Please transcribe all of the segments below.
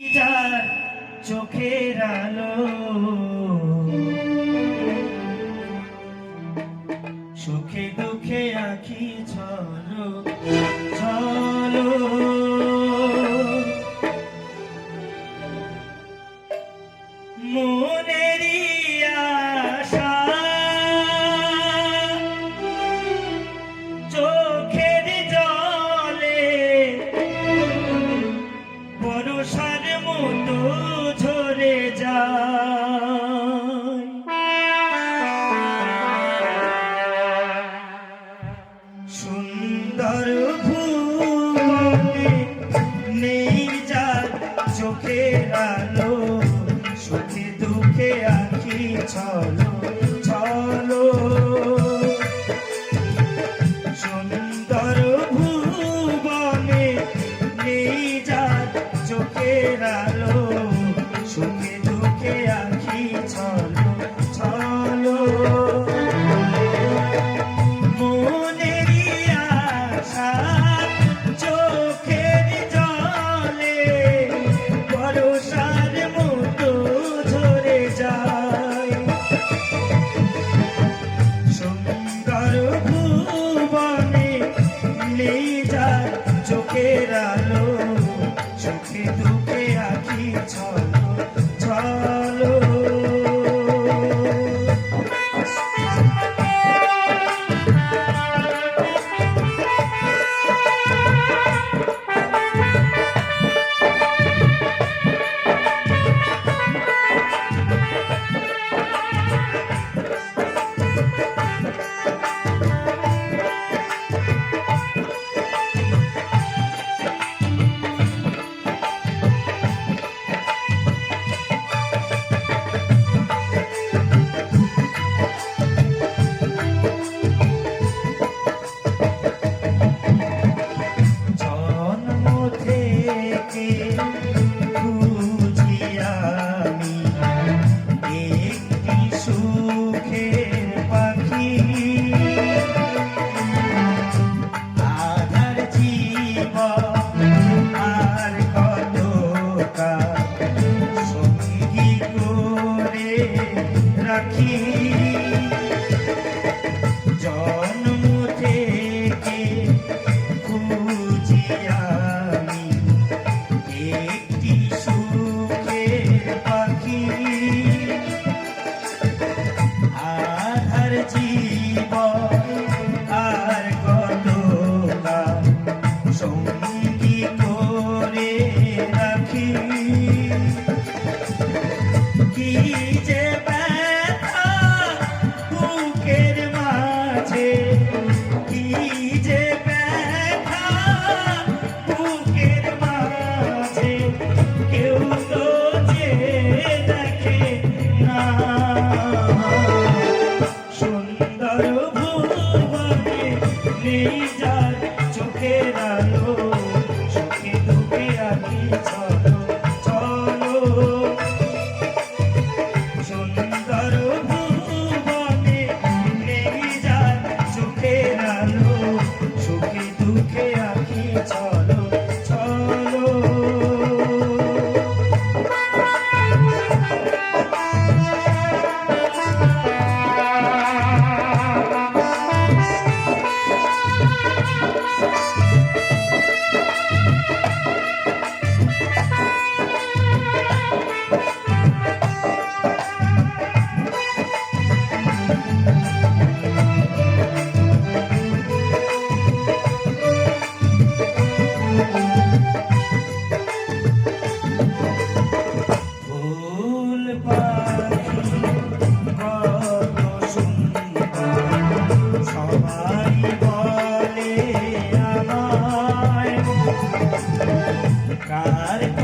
যার চোখের আলো। সুখে দুঃখে আখি ছলো ছলো guitar. No. কেটেই যায় চোখের আলো চোখে দু cara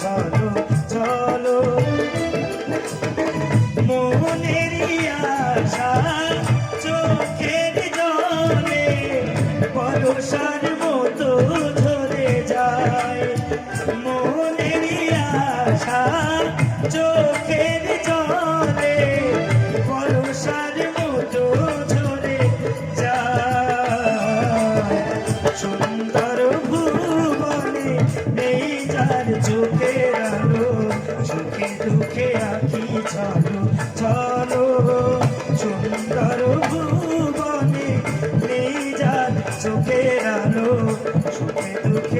চলো চলো। মনের তার চোখের আলো সুখে দুঃখে আঁকি চলো চলো। সুন্দর ভুবনে নিজার চোখের আলো সুখে দুঃখে